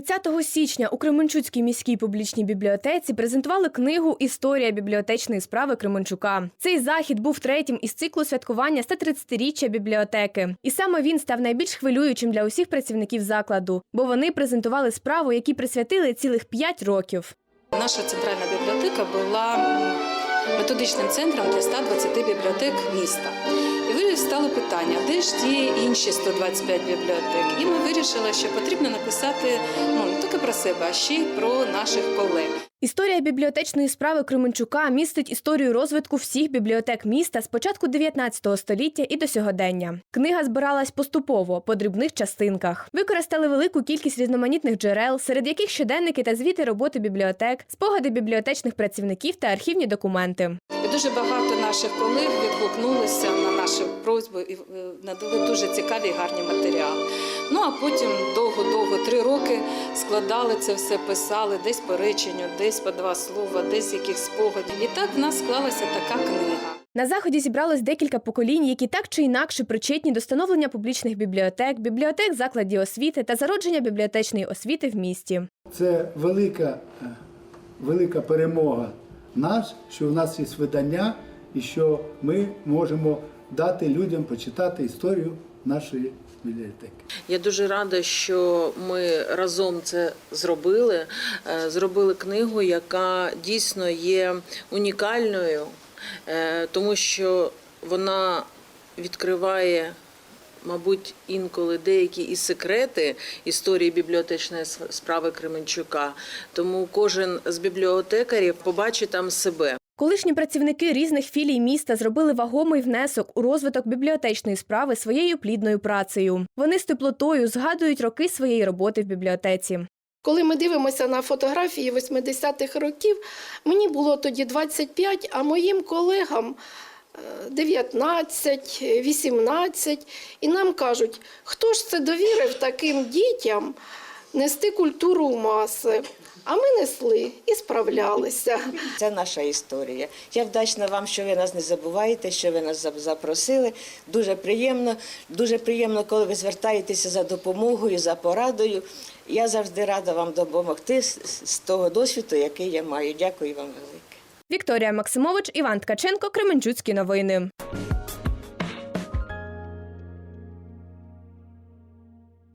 30 січня у Кременчуцькій міській публічній бібліотеці презентували книгу Історія бібліотечної справи Кременчука. Цей захід був третім із циклу святкування 130-річчя бібліотеки. І саме він став найбільш хвилюючим для усіх працівників закладу, бо вони презентували справу, якій присвятили цілих 5 років. Наша центральна бібліотека була методичним центром для 120 бібліотек міста. І вирістало питання, де ж ті інші 125 бібліотек? І ми вирішили, що потрібно написати ну, не тільки про себе, а ще й про наших колег. Історія бібліотечної справи Кременчука містить історію розвитку всіх бібліотек міста з початку 19 століття і до сьогодення. Книга збиралась поступово по дрібних частинках. Використали велику кількість різноманітних джерел, серед яких щоденники та звіти роботи бібліотек, спогади бібліотечних працівників та архівні документи. Дуже багато наших колег відгукнулися на нашу просьбу і е, надали дуже цікаві і гарні матеріали. Ну а потім довго-довго три роки складали це все, писали десь по реченню, десь по два слова, десь яких спогадів. І так в нас склалася така книга. На заході зібралось декілька поколінь, які так чи інакше причетні до становлення публічних бібліотек, бібліотек закладів освіти та зародження бібліотечної освіти в місті. Це велика, е, велика перемога нас, що в нас є видання і що ми можемо дати людям почитати історію нашої бібліотеки. Я дуже рада, що ми разом це зробили. Е, Зробили книгу, яка дійсно є унікальною, е, тому що вона відкриває. Мабуть, інколи деякі і секрети історії бібліотечної справи Кременчука. Тому кожен з бібліотекарів побачить там себе. Колишні працівники різних філій міста зробили вагомий внесок у розвиток бібліотечної справи своєю плідною працею. Вони з теплотою згадують роки своєї роботи в бібліотеці. Коли ми дивимося на фотографії 80-х років, мені було тоді 25, а моїм колегам 19, 18. І нам кажуть, хто ж це довірив таким дітям нести культуру в маси? А ми несли і справлялися. Це наша історія. Я вдячна вам, що ви нас не забуваєте, що ви нас запросили. Дуже приємно, дуже приємно, коли ви звертаєтеся за допомогою, за порадою. Я завжди рада вам допомогти з, того досвіду, який я маю. Дякую вам велике. Вікторія Максимович, Іван Ткаченко, Кременчуцькі новини.